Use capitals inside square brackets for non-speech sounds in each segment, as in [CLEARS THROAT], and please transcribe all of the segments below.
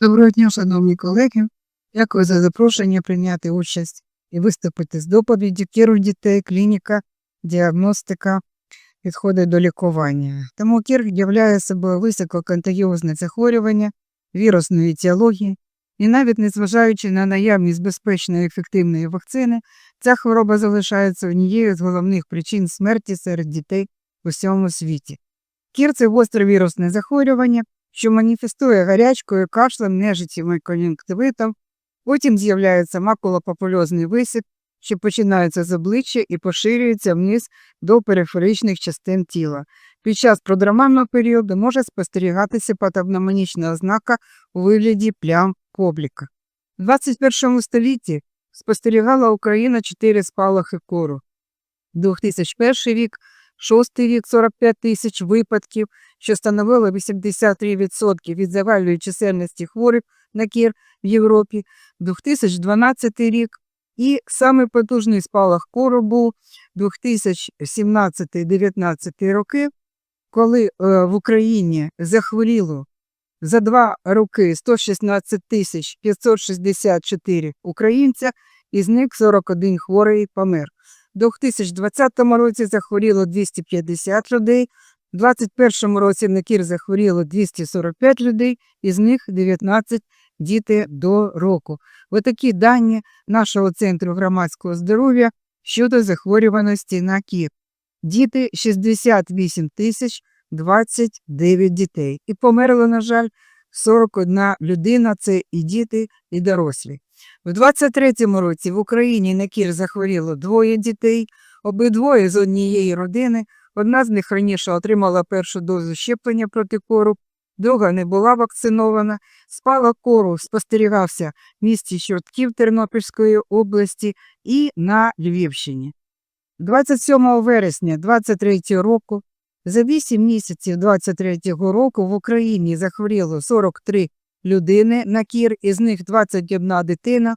Доброго дня, шановні колеги. Дякую за запрошення прийняти участь і виступити з доповіді кіру дітей, клініка, діагностика, підходи до лікування. Тому кір являє собою висококонтагіозне захворювання, вірусної етіології, і навіть незважаючи на наявність безпечної ефективної вакцини, ця хвороба залишається однією з головних причин смерті серед дітей у всьому світі. Кір це гостре вірусне захворювання, що маніфестує гарячкою, кашлем, нежиттям і кон'юнктивитом, потім з'являється макулопапульозний висип, що починається з обличчя і поширюється вниз до периферичних частин тіла. Під час продрамального періоду може спостерігатися патогномонічна ознака у вигляді плям кобліка. У 21 столітті спостерігала Україна чотири спалахи кору. 2001 рік, шостий рік 45 тисяч випадків, що становило 83% від загальної чисельності хворих на кір в Європі, 2012 рік. І саме потужний спалах кору був 2017-2019 роки, коли е, в Україні захворіло за два роки 116 тисяч 564 українця, із них 41 хворий помер. У 2020 році захворіло 250 людей, у 2021 році на кір захворіло 245 людей, із них 19 діти до року. Отакі дані нашого центру громадського здоров'я щодо захворюваності на кір. Діти 68 тисяч 29 дітей. І померло, на жаль, 41 людина це і діти, і дорослі. У 23-му році в Україні на кір захворіло двоє дітей, обидвоє з однієї родини. Одна з них раніше отримала першу дозу щеплення проти кору, друга не була вакцинована. Спала кору спостерігався в місті Чортків Тернопільської області і на Львівщині. 27 вересня 23 року за 8 місяців 23 року в Україні захворіло 43 людини на кір, із них 21 дитина.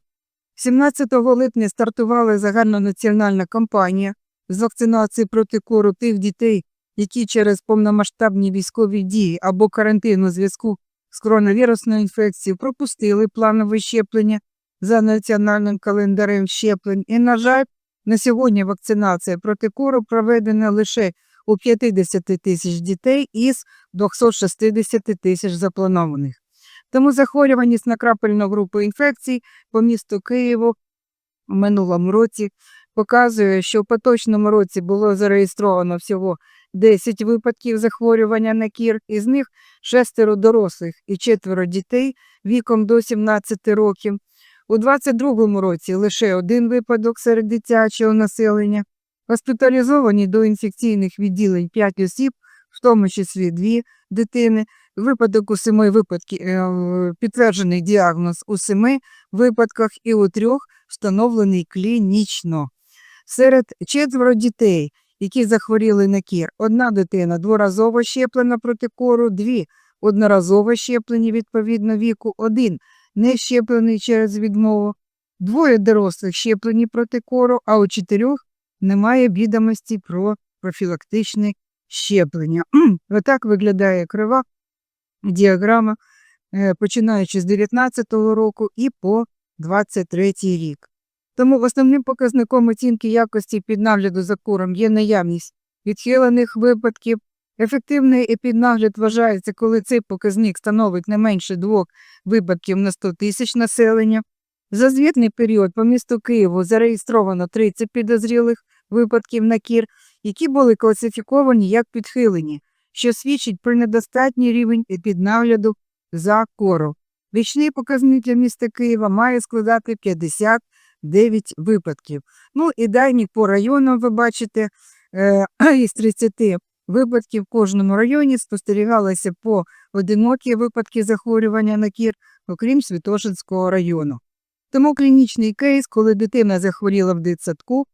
17 липня стартувала загальнонаціональна кампанія з вакцинації проти кору тих дітей, які через повномасштабні військові дії або карантин у зв'язку з коронавірусною інфекцією пропустили планове щеплення за національним календарем щеплень. І, на жаль, на сьогодні вакцинація проти кору проведена лише у 50 тисяч дітей із 260 тисяч запланованих. Тому захворюваність на крапельну групу інфекцій по місту Києву в минулому році показує, що в поточному році було зареєстровано всього 10 випадків захворювання на кір, із них шестеро дорослих і четверо дітей віком до 17 років. У 2022 році лише один випадок серед дитячого населення. Госпіталізовані до інфекційних відділень 5 осіб, в тому числі 2 дитини. Випадок у семи випадків підтверджений діагноз у семи випадках і у трьох встановлений клінічно. Серед четверо дітей, які захворіли на кір, одна дитина дворазово щеплена проти кору, дві одноразово щеплені відповідно віку, один не щеплений через відмову, двоє дорослих щеплені проти кору, а у чотирьох немає відомості про профілактичне щеплення. [CLEARS THROAT] Отак виглядає крива діаграма, е, починаючи з 2019 року і по 2023 рік. Тому основним показником оцінки якості піднагляду за куром є наявність відхилених випадків. Ефективний епіднагляд вважається, коли цей показник становить не менше двох випадків на 100 тисяч населення. За звітний період по місту Києву зареєстровано 30 підозрілих випадків на кір, які були класифіковані як підхилені, що свідчить про недостатній рівень епіднагляду за кору. Річний показник для міста Києва має складати 59 випадків. Ну і дані по районам ви бачите, е, [CLEARS THROAT] із 30 випадків в кожному районі спостерігалося по одинокі випадки захворювання на кір, окрім Святошинського району. Тому клінічний кейс, коли дитина захворіла в дитсадку,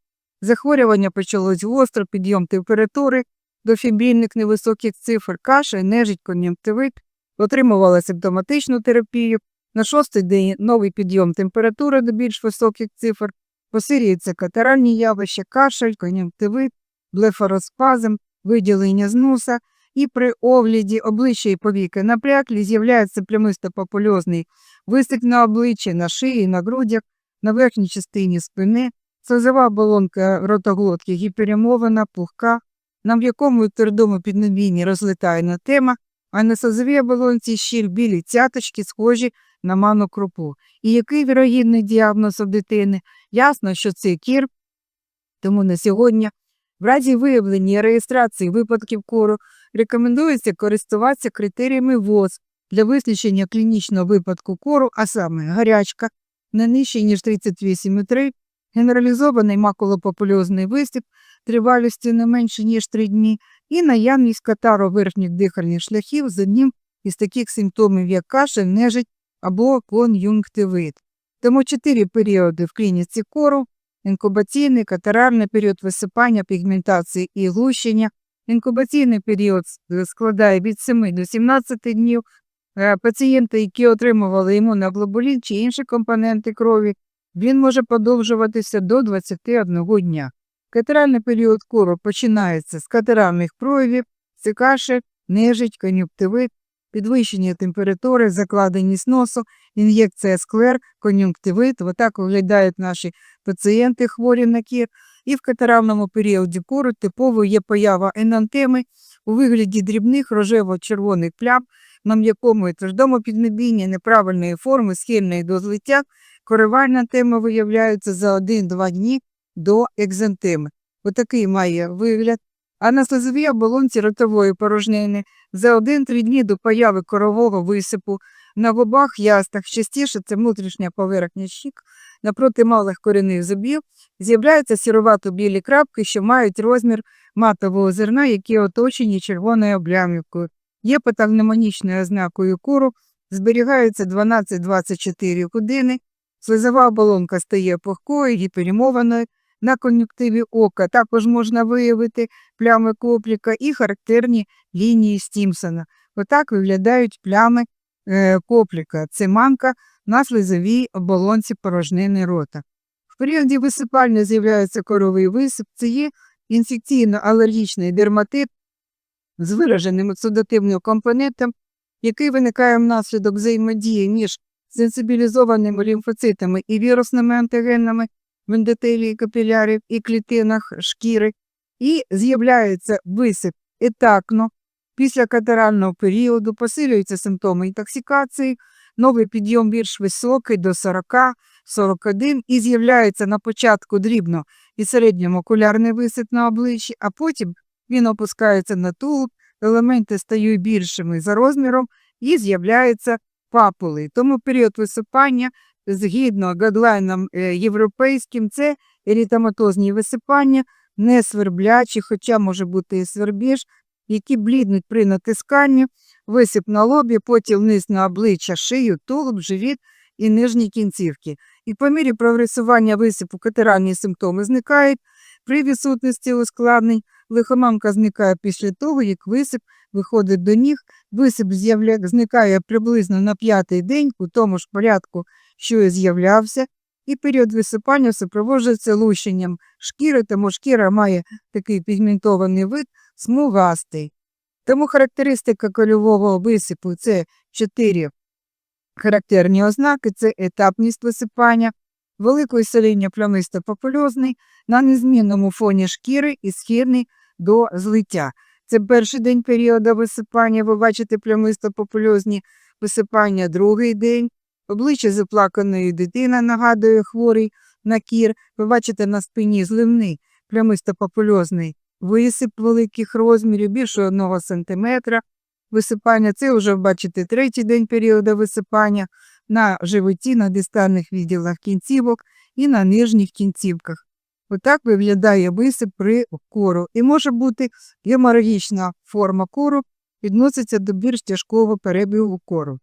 захворювання почалось гостро, підйом температури, до фібрільних невисоких цифр, кашель, нежить, кон'юнктивит, отримувала симптоматичну терапію. На шостий день новий підйом температури до більш високих цифр, посилюються катаральні явища, кашель, кон'юнктивит, блефароспазм, виділення з носа. І при огляді обличчя і повіки напряклі з'являється плямисто-папульозний висик на обличчі, на шиї, на грудях, на верхній частині спини, слизова оболонка ротоглотки гіперемована, пухка, на м'якому і твердому піднебінні розлітає тема, а на слизовій оболонці щіль білі цяточки, схожі на ману крупу. І який вірогідний діагноз у дитини? Ясно, що це кір, тому на сьогодні в разі виявлення реєстрації випадків кору рекомендується користуватися критеріями ВОЗ для визначення клінічного випадку кору, а саме гарячка не нижче, ніж 38,3, генералізований макулопапульозний висип тривалістю не менше, ніж 3 дні, і наявність катару верхніх дихальних шляхів з одним із таких симптомів, як кашель, нежить або кон'юнктивит. Тому чотири періоди в клініці кору інкубаційний, катаральний період висипання, пігментації і глущення. Інкубаційний період складає від 7 до 17 днів. Е, Пацієнти, які отримували імуноглобулін чи інші компоненти крові, він може подовжуватися до 21 дня. Катаральний період кору починається з катаральних проявів, це кашель, нежить, кон'юнктивит, підвищення температури, закладеність носу, ін'єкція склер, кон'юнктивит. Отак виглядають наші пацієнти хворі на кір. І в катаральному періоді кору типово є поява енантеми у вигляді дрібних рожево-червоних плям на м'якому і твердому піднебінні неправильної форми, схильної до злиття. Коривальна тема виявляється за 1-2 дні до екзантеми. Отакий має вигляд. А на слизовій оболонці ротової порожнини за 1-3 дні до появи корового висипу на губах, ястах, частіше це внутрішня поверхня щік, напроти малих корінних зубів, з'являються сірувато-білі крапки, що мають розмір матового зерна, які оточені червоною облямівкою. Є патогномонічною ознакою кору, зберігаються 12-24 години, слизова оболонка стає пухкою, гіперемованою, на кон'юктиві ока також можна виявити плями копліка і характерні лінії Стімсона. Отак виглядають плями е, копліка. Це манка на слизовій оболонці порожнини рота. В періоді висипання з'являється коровий висип, це є інфекційно-алергічний дерматит з вираженим оксидативним компонентом, який виникає внаслідок взаємодії між сенсибілізованими лімфоцитами і вірусними антигенами ендотелії капілярів і клітинах шкіри, і з'являється висип етакно. Після катарального періоду посилюються симптоми інтоксикації, новий підйом більш високий до 40-41 і з'являється на початку дрібно і середньомокулярний висип на обличчі, а потім він опускається на тулуб, елементи стають більшими за розміром і з'являються папули. Тому період висипання згідно гадлайнам е, європейським, це ерітематозні висипання, не сверблячі, хоча може бути і свербіж, які бліднуть при натисканні, висип на лобі, потім вниз на обличчя, шию, тулуб, живіт і нижні кінцівки. І по мірі прогресування висипу катаральні симптоми зникають. При відсутності ускладнень лихоманка зникає після того, як висип виходить до ніг, висип зникає приблизно на п'ятий день у тому ж порядку, що і з'являвся, і період висипання супроводжується лущенням шкіри, тому шкіра має такий пігментований вид смугастий. Тому характеристика кольового висипу це чотири характерні ознаки, це етапність висипання, великий соління плямисто-папульозний на незмінному фоні шкіри і схильний до злиття. Це перший день періоду висипання, ви бачите плямисто-папульозні висипання, другий день, Обличчя заплаканої дитини нагадує хворий на кір. Ви бачите на спині зливний плямисто-папульозний висип великих розмірів, більше одного сантиметра. Висипання це вже бачите третій день періоду висипання на животі, на дистальних відділах кінцівок і на нижніх кінцівках. Отак виглядає висип при кору. І може бути геморагічна форма кору, відноситься до більш тяжкого перебігу кору.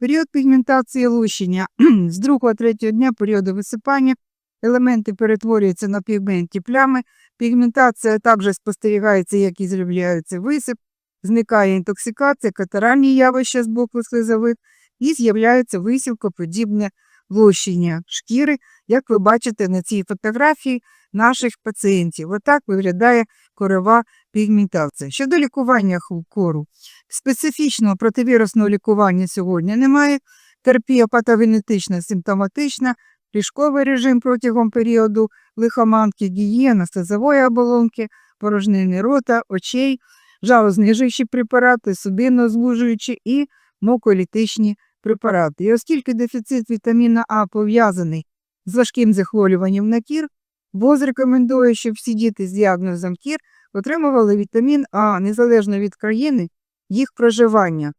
Період пігментації лущення [CLEARS THROAT] з 2-3 дня періоду висипання елементи перетворюються на пігментні плями. Пігментація також спостерігається, як і з'являється висип, зникає інтоксикація, катаральні явища з боку слизових і з'являється висівкоподібне лущення шкіри. Як ви бачите на цій фотографії, наших пацієнтів. Отак виглядає корова пігментація. Щодо лікування кору, специфічного противірусного лікування сьогодні немає. Терапія патогенетична, симптоматична, ліжковий режим протягом періоду лихоманки, гігієна стазової оболонки, порожнини рота, очей, жалознижуючі препарати, судинно-звужуючі і моколітичні препарати. І оскільки дефіцит вітаміна А пов'язаний з важким захворюванням на кір, ВОЗ рекомендує, щоб всі діти з діагнозом кір отримували вітамін А незалежно від країни їх проживання.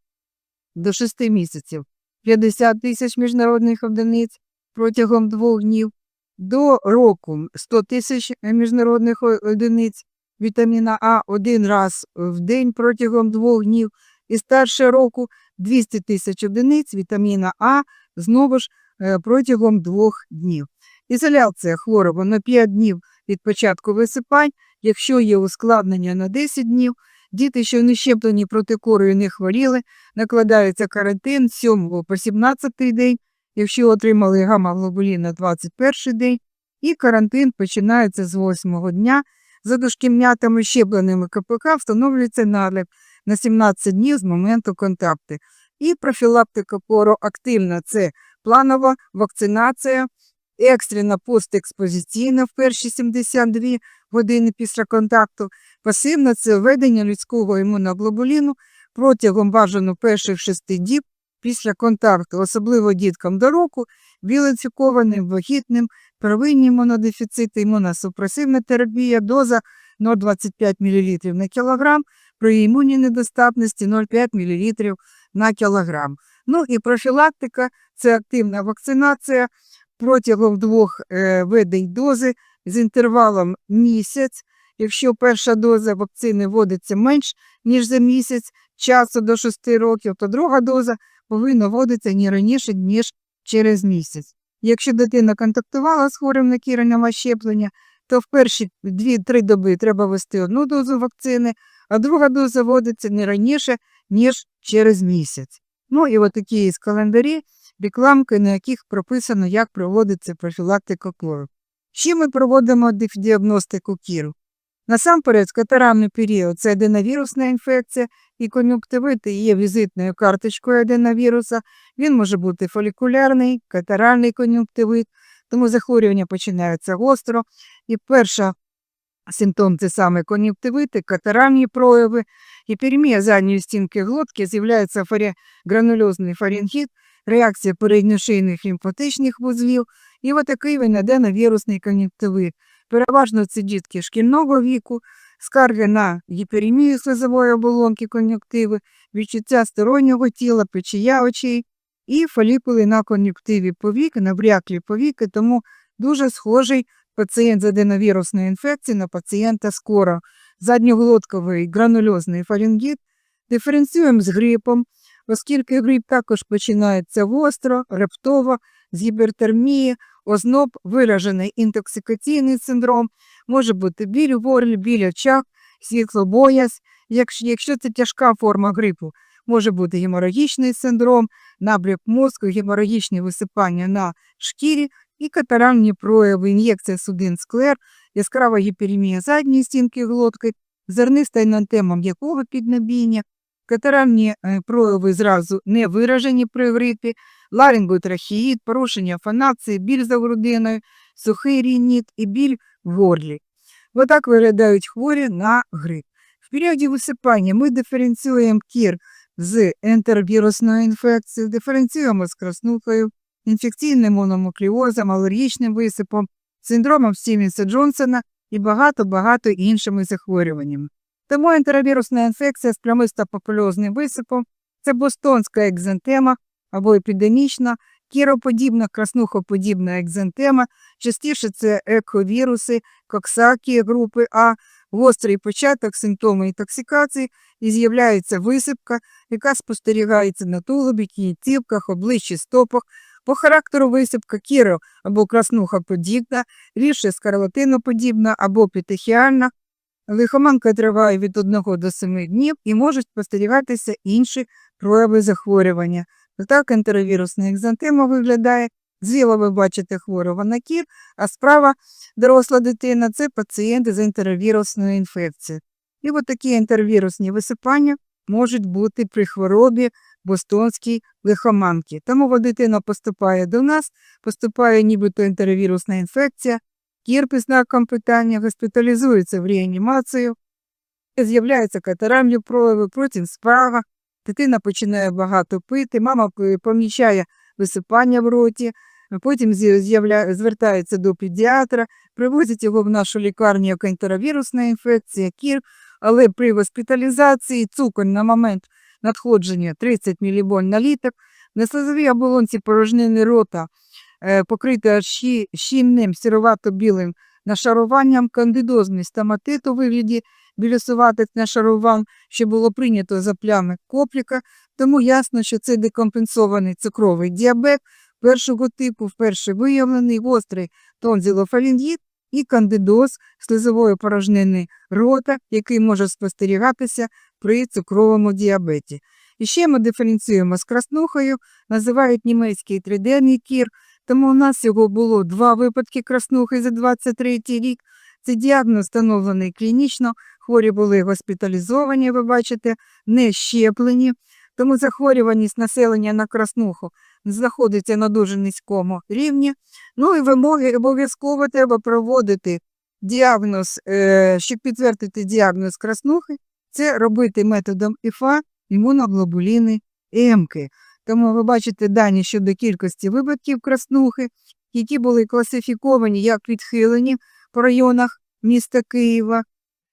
До 6 місяців. 50 тисяч міжнародних одиниць протягом двох днів, до року 100 тисяч міжнародних одиниць вітаміна А один раз в день протягом двох днів, і старше року 200 тисяч одиниць вітаміна А знову ж е, протягом двох днів. Ізоляція хворого на 5 днів від початку висипань, якщо є ускладнення на 10 днів, діти, що не щеплені проти кору і не хворіли, накладається карантин з 7 по 17 день, якщо отримали гамма-глобулін на 21 день, і карантин починається з 8 дня. За дошкільнятами щепленими КПК встановлюється нагляд на 17 днів з моменту контакту. І профілактика кору активна – це планова вакцинація, екстрена постекспозиційна в перші 72 години після контакту, пасивна – це введення людського імуноглобуліну протягом бажано перших 6 діб після контакту, особливо діткам до року, білоцікованим, вагітним, первинні імунодефіцити, імуносупресивна терапія, доза 0,25 мл на кілограм, при імунній недостатності 0,5 мл на кілограм. Ну і профілактика – це активна вакцинація протягом двох е, видень дози з інтервалом місяць. Якщо перша доза вакцини вводиться менш ніж за місяць часу до 6 років, то друга доза повинна вводитися не раніше, ніж через місяць. Якщо дитина контактувала з хворим на кірення щеплення, то в перші 2-3 доби треба ввести одну дозу вакцини, а друга доза вводиться не раніше, ніж через місяць. Ну і от такі із календарі, рекламки, на яких прописано, як проводиться профілактика кору. Ще ми проводимо діагностику кіру. Насамперед, катарамний період це аденовірусна інфекція, і кон'юнктивит є візитною карточкою аденовіруса. Він може бути фолікулярний, катаральний кон'юнктивит, тому захворювання починаються гостро. І перша симптом це саме кон'юнктивити, катаральні прояви, гіперемія задньої стінки глотки, з'являється фарі... гранульозний фарінгіт, реакція передньошийних лімфатичних вузлів, і отакий він аденовірусний кон'юнктивит. Переважно це дітки шкільного віку, скарги на гіперемію слизової оболонки кон'юнктиви, відчуття стороннього тіла, печія очей і фолікули на кон'юнктиві повіки, набряклі повіки, тому дуже схожий пацієнт з аденовірусною інфекцією на пацієнта з коро. Задньоглотковий гранульозний фарінгіт диференціюємо з грипом, оскільки грип також починається гостро, рептово, з гіпертермії, озноб, виражений інтоксикаційний синдром, може бути біль у горлі, біль очах, світлобояз. Якщо це тяжка форма грипу, може бути геморагічний синдром, набряк мозку, геморагічні висипання на шкірі і катаральні прояви, ін'єкція судин склер, яскрава гіперемія задньої стінки глотки, зерниста інантема м'якого піднебіння, катаральні е, прояви зразу не виражені при грипі, ларинготрахеїд, порушення фонації, біль за грудиною, сухий рініт і біль в горлі. Отак виглядають хворі на грип. В періоді висипання ми диференціюємо кір з ентеровірусною інфекцією, диференціюємо з краснухою, інфекційним мономукліозом, алергічним висипом, синдромом Стівенса Джонсона і багато-багато іншими захворюваннями. Тому ентеровірусна інфекція з плямисто-папульозним висипом це бостонська екзентема або епідемічна, кіроподібна, краснухоподібна екзентема, частіше це ековіруси, коксакі групи А, гострий початок, симптоми інтоксикації і з'являється висипка, яка спостерігається на тулубі, кінцівках, обличчі, стопах. По характеру висипка кіро або краснухоподібна, рідше скарлатиноподібна або петехіальна. Лихоманка триває від 1 до 7 днів і можуть спостерігатися інші прояви захворювання. Так ентеровірусна екзантема виглядає Зліва ви бачите хворого на кір, а справа доросла дитина це пацієнти з ентеровірусною інфекцією. І от такі ентеровірусні висипання можуть бути при хворобі бостонській лихоманки. Тому дитина поступає до нас, поступає нібито ентеровірусна інфекція, кір під знаком питання, госпіталізується в реанімацію, з'являються катарамні прояви, потім спрага, дитина починає багато пити, мама помічає висипання в роті, потім звертається до педіатра, привозять його в нашу лікарню як ентеровірусна інфекція, кір, але при госпіталізації цукор на момент надходження 30 міліболь на літр, на слизовій оболонці порожнини рота покрита щі- щільним сіровато-білим нашаруванням, кандидозний стоматит у вигляді білюсуватих нашарувань, що було прийнято за плями копліка, тому ясно, що це декомпенсований цукровий діабет першого типу, вперше виявлений гострий тонзилофалінгіт і кандидоз слизової порожнини рота, який може спостерігатися при цукровому діабеті. І ще ми диференціюємо з краснухою, називають німецький триденний кір, тому у нас всього було два випадки краснухи за 23 рік. Це діагноз встановлений клінічно, хворі були госпіталізовані, ви бачите, не щеплені. Тому захворюваність населення на краснуху знаходиться на дуже низькому рівні. Ну і вимоги обов'язково треба проводити діагноз, е, щоб підтвердити діагноз краснухи, це робити методом ІФА імуноглобуліни Емки. Тому ви бачите дані щодо кількості випадків краснухи, які були класифіковані як відхилені по районах міста Києва.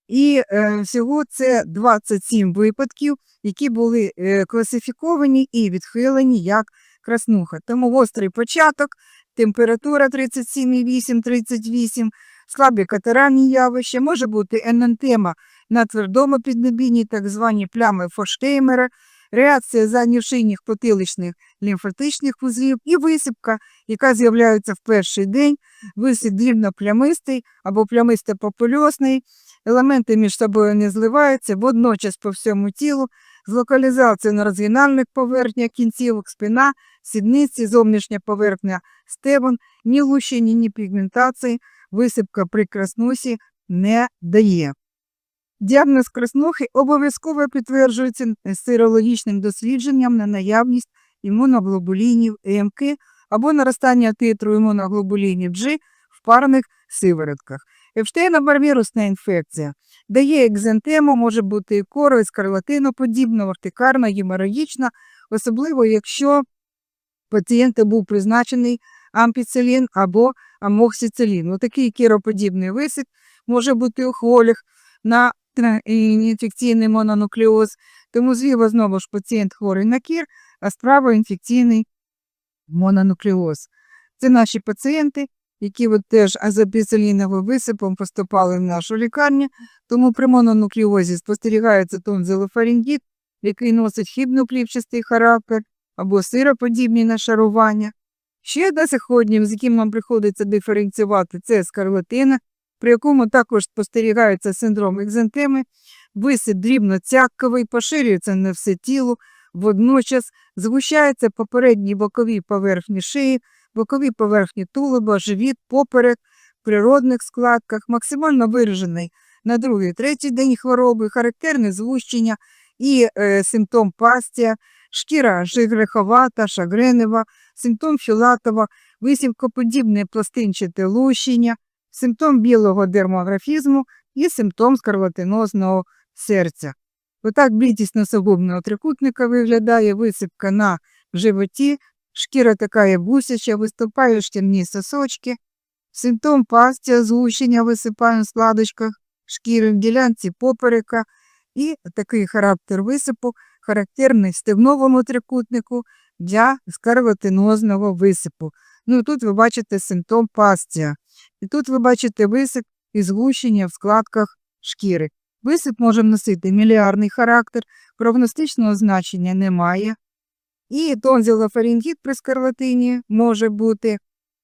І е, всього це 27 випадків, які були е, класифіковані і відхилені як краснуха. Тому гострий початок, температура 37,8-38, слабі катаральні явища, може бути енантема на твердому піднебінні, так звані плями Фоштеймера, реакція задньошийних потиличних лімфатичних вузлів і висипка, яка з'являється в перший день, висип дрібно-плямистий або плямисто-попульосний, елементи між собою не зливаються, водночас по всьому тілу, з локалізацією на розгинальних поверхнях кінцівок, спина, сідниці, зовнішня поверхня стебон, ні лущення, ні пігментації, висипка при краснусі не дає. Діагноз краснухи обов'язково підтверджується сирологічним дослідженням на наявність імуноглобулінів ЕМК або наростання титру імуноглобулінів G в парних сиворотках. Епштейнова вірусна інфекція дає екзентему, може бути і коро, і скарлатиноподібна, ортикарна, геморагічна, особливо якщо пацієнта був призначений ампіцилін або амоксицилін. Такий кіроподібний висип може бути у хворих на тра- інфекційний мононуклеоз, тому зліва знову ж пацієнт хворий на кір, а справа інфекційний мононуклеоз. Це наші пацієнти, які от теж азопіциліновим висипом поступали в нашу лікарню, тому при мононуклеозі спостерігається тонзилофарингіт, який носить хібноплівчастий характер або сироподібні нашарування. Ще одне захворювання, з яким нам приходиться диференціювати, це скарлатина, при якому також спостерігається синдром екзантеми, висип дрібно-цятковий, поширюється на все тіло, водночас згущається попередні бокові поверхні шиї, бокові поверхні тулуба, живіт, поперек, в природних складках, максимально виражений на другий, третій день хвороби, характерне згущення і е, симптом пастія, шкіра жигреховата, шагренева, симптом філатова, висівкоподібне пластинчате лущення, симптом білого дермографізму і симптом скарлатинозного серця. Отак блідість носогубного трикутника виглядає, висипка на животі, шкіра така є бусяча, виступають шкірні сосочки, симптом пастя, згущення висипає в складочках шкіри в ділянці поперека і такий характер висипу характерний стегновому трикутнику для скарлатинозного висипу. Ну тут ви бачите симптом пастія. І тут ви бачите висип і згущення в складках шкіри. Висип може носити міліарний характер, прогностичного значення немає. І тонзилофарингіт при скарлатині може бути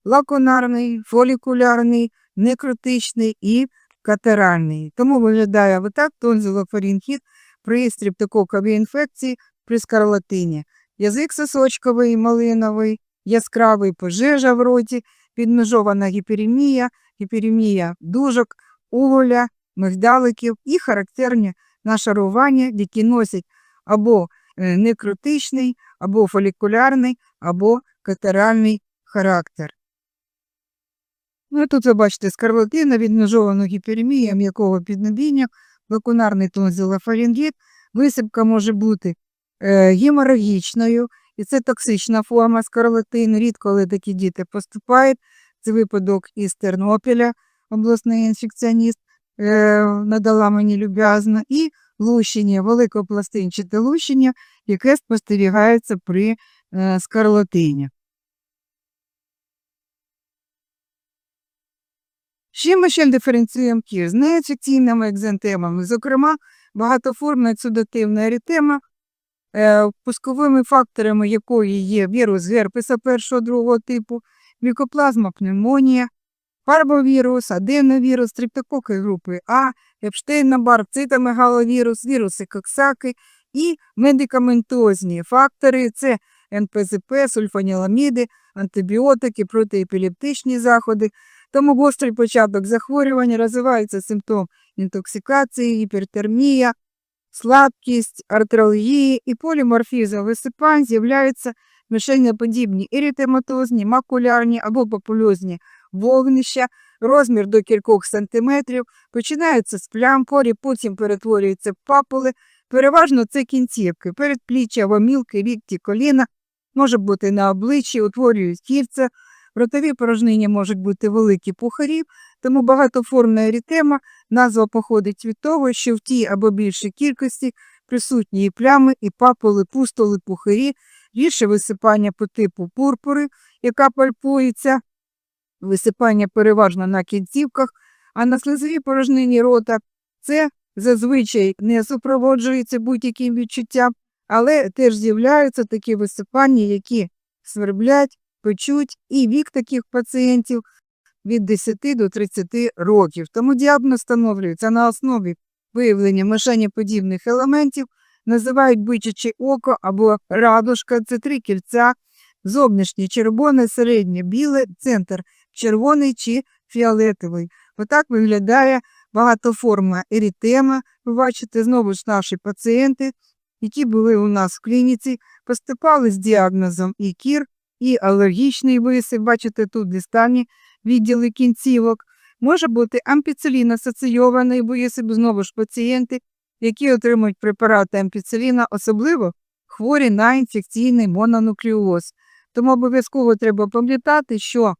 лакунарний, фолікулярний, некротичний і катеральний. Тому виглядає отак тонзилофарингіт при стрептококовій інфекції при скарлатині. Язик сосочковий, малиновий, яскравий пожежа в роті, підмежована гіперемія, гіперемія дужок, уголя, мигдаликів і характерні нашарування, які носять або е, некротичний, або фолікулярний, або катеральний характер. Ну, тут ви бачите скарлатина, відмежовану гіперемія м'якого піднебіння, лакунарний тонзилофарингіт. Висипка може бути е, геморагічною, і це токсична форма скарлатин. Рідко, такі діти поступають. Це випадок із Тернопіля, обласний інфекціоніст е, надала мені люб'язно, і лущення, великопластинчате лущення, яке спостерігається при е, скарлатині. Ще ми ще диференціюємо кір з неінфекційними екзантемами, зокрема, багатоформна ексудативна ерітема, пусковими факторами якої є вірус герпеса першого другого типу, мікоплазма пневмонія, парбовірус, аденовірус, стриптококи групи А, Епштейн-Бар, цитомегаловірус, віруси коксаки і медикаментозні фактори це НПЗП, сульфаніламіди, антибіотики, протиепілептичні заходи. Тому гострий початок захворювання розвивається симптом інтоксикації, гіпертермія, слабкість, артралгії і поліморфізм висипань з'являються мішенеподібні ерітематозні, макулярні або попульозні вогнища, розмір до кількох сантиметрів, починаються з плям, порі, потім перетворюються в папули. Переважно це кінцівки, передпліччя, вомілки, вікті, коліна, може бути на обличчі, утворюють кільця, в ротовій порожнині можуть бути великі пухарі, тому багатоформна ерітема назва походить від того, що в тій або більшій кількості присутні і плями, і папули, пустоли, пухарі, більше висипання по типу пурпури, яка пальпується, висипання переважно на кінцівках, а на слизовій порожнині рота це зазвичай не супроводжується будь-яким відчуттям, але теж з'являються такі висипання, які сверблять, печуть, і вік таких пацієнтів від 10 до 30 років. Тому діагноз встановлюється на основі виявлення мишенеподібних елементів, називають бичаче око або радужка, це три кільця, зовнішнє червоне, середнє біле, центр червоний чи фіолетовий. Отак виглядає багатоформна ерітема. Ви бачите, знову ж наші пацієнти, які були у нас в клініці, поступали з діагнозом і кір, і алергічний висип. Бачите, тут дистальні відділи кінцівок. Може бути ампіцилін асоційований висип, знову ж пацієнти, які отримують препарати ампіциліна, особливо хворі на інфекційний мононуклеоз. Тому обов'язково треба пам'ятати, що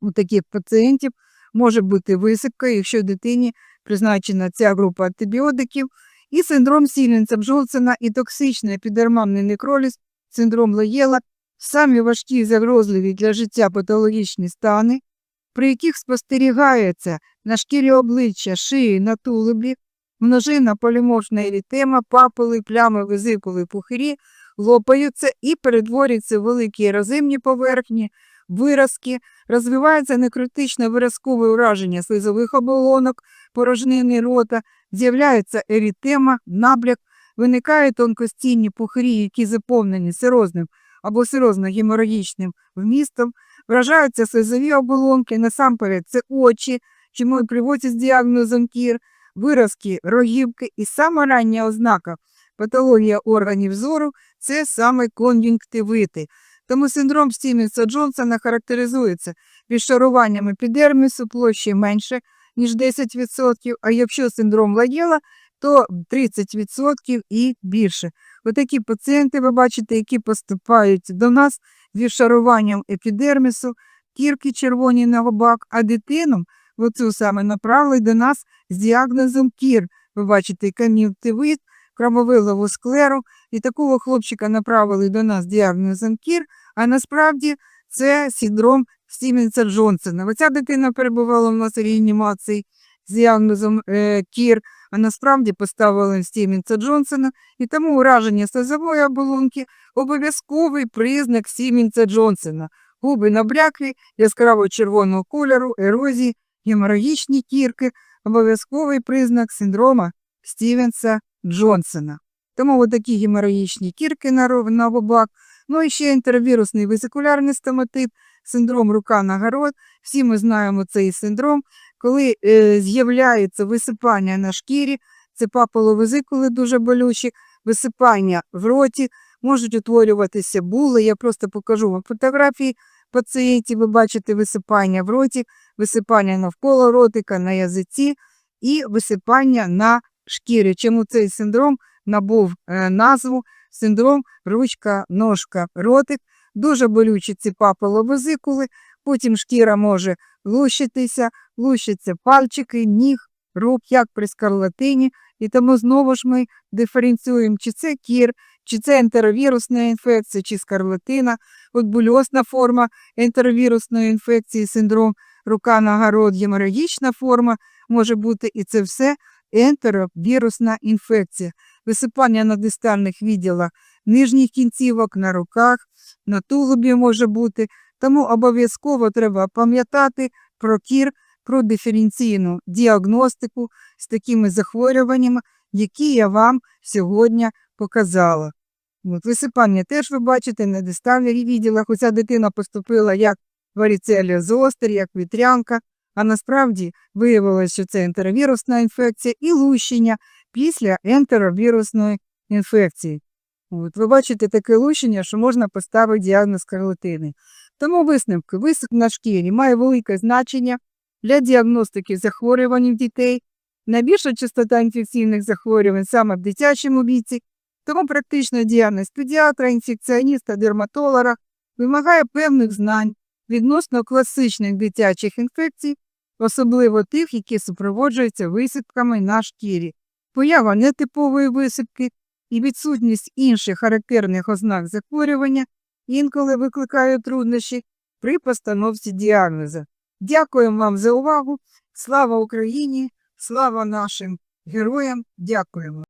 у таких пацієнтів може бути висипка, якщо дитині призначена ця група антибіотиків, і синдром Сіленса Бжолцена і токсичний епідермальний некроліз, синдром Лоєла, самі важкі і загрозливі для життя патологічні стани, при яких спостерігається на шкірі обличчя, шиї, на тулубі, множина поліморфна ерітема, папули, плями, визикули, пухирі, лопаються і перетворюються в великі ерозимні поверхні, виразки, розвивається некритичне виразкове ураження слизових оболонок, порожнини рота, з'являється ерітема, набляк, виникають тонкостінні пухирі, які заповнені сирозним або сирозно-геморагічним вмістом, вражаються слизові оболонки, насамперед це очі, чому і приводять з діагнозом кір, виразки, рогівки і сама рання ознака патологія органів зору це саме кон'юнктивити. Тому синдром Стівенса Джонсона характеризується відшаруванням епідермісу площі менше, ніж 10%, а якщо синдром Лагєла, то 30% і більше. Отакі пацієнти, ви бачите, які поступають до нас з відшаруванням епідермісу, кірки червоні на губах, а дитину оцю саме направили до нас з діагнозом кір. Ви бачите, кон'юнктивит, крамовилову склеру, і такого хлопчика направили до нас з діагнозом кір, а насправді це синдром Стівенса Джонсона. Оця дитина перебувала в нас в реанімації з діагнозом е, кір, а насправді поставили Стівенса Джонсона, і тому ураження слизової оболонки обов'язковий признак Стівенса Джонсона. Губи набряклі, яскраво червоного кольору, ерозії, геморагічні кірки, обов'язковий признак синдрома Стівенса Джонсона. Тому такі геморагічні кірки на, губах Ну і ще інтервірусний весикулярний стоматит, синдром рука на город. Всі ми знаємо цей синдром, коли е, з'являється висипання на шкірі, це папуловезикули дуже болючі, висипання в роті, можуть утворюватися були. Я просто покажу вам фотографії пацієнтів. Ви бачите висипання в роті, висипання навколо ротика, на язиці і висипання на шкірі. Чому цей синдром набув е, назву синдром ручка, ножка, ротик. Дуже болючі ці папуловезикули, потім шкіра може лущитися, лущаться пальчики, ніг, рук, як при скарлатині. І тому знову ж ми диференціюємо, чи це кір, чи це ентеровірусна інфекція, чи скарлатина, от бульозна форма ентеровірусної інфекції, синдром рука на город, геморагічна форма може бути, і це все ентеровірусна інфекція. Висипання на дистальних відділах нижніх кінцівок, на руках, на тулубі може бути. Тому обов'язково треба пам'ятати про кір, про диференційну діагностику з такими захворюваннями, які я вам сьогодні показала. От, висипання теж ви бачите на дистальних відділах. Оця дитина поступила як варіцелія зостер, як вітрянка, а насправді виявилося, що це ентеровірусна інфекція і лущення після ентеровірусної інфекції. От, ви бачите таке лущення, що можна поставити діагноз скарлатини. Тому висновки висип на шкірі має велике значення для діагностики захворювань у дітей. Найбільша частота інфекційних захворювань саме в дитячому віці, тому практично діагноз педіатра, інфекціоніста, дерматолога вимагає певних знань відносно класичних дитячих інфекцій, особливо тих, які супроводжуються висипками на шкірі. Поява нетипової висипки і відсутність інших характерних ознак захворювання інколи викликає труднощі при постановці діагнозу. Дякуємо вам за увагу. Слава Україні! Слава нашим героям! Дякуємо!